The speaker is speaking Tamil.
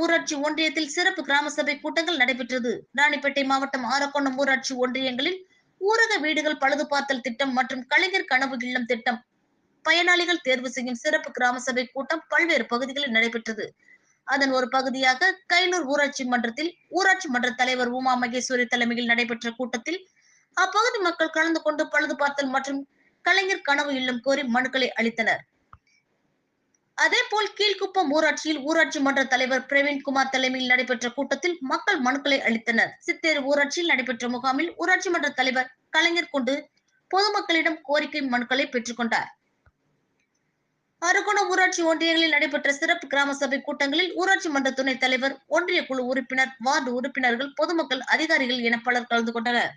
ஊராட்சி ஒன்றியத்தில் சிறப்பு கிராம சபை கூட்டங்கள் நடைபெற்றது. ராணிப்பேட்டை மாவட்டம் ஆரக்கோணம் ஊராட்சி ஒன்றியங்களில் ஊரக வீடுகள் பழுதுபார்த்தல் திட்டம் மற்றும் கலைஞர் கனவு இல்லம் திட்டம். பயனாளிகள் தேர்வு செய்யும் சிறப்பு கிராம சபை கூட்டம் பல்வேறு பகுதிகளில் நடைபெற்றது. அதன் ஒரு பகுதியாக கைலூர் ஊராட்சி மன்றத்தில் ஊராட்சி மன்ற தலைவர் உமா மகேஸ்வரி தலைமையில் நடைபெற்ற கூட்டத்தில் அப்பகுதி மக்கள் கலந்து கொண்டு பழுது பார்த்தல் மற்றும் கலைஞர் கனவு இல்லம் கோரி மனுக்களை அளித்தனர். அதேபோல் கீழ்குப்பம் ஊராட்சியில் ஊராட்சி மன்ற தலைவர் பிரவீன்குமார் தலைமையில் நடைபெற்ற கூட்டத்தில் மக்கள் மனுக்களை அளித்தனர். சித்தேரு ஊராட்சியில் நடைபெற்ற முகாமில் ஊராட்சி மன்ற தலைவர் கலைஞர் கொண்டு பொதுமக்களிடம் கோரிக்கை மனுக்களை பெற்றுக்கொண்டார் அருகுணம் ஊராட்சி ஒன்றியங்களில் நடைபெற்ற சிறப்பு கிராம சபை கூட்டங்களில் ஊராட்சி மன்ற துணைத் தலைவர் ஒன்றிய குழு உறுப்பினர் வார்டு உறுப்பினர்கள் பொதுமக்கள் அதிகாரிகள் என பலர் கலந்து கொண்டனர்.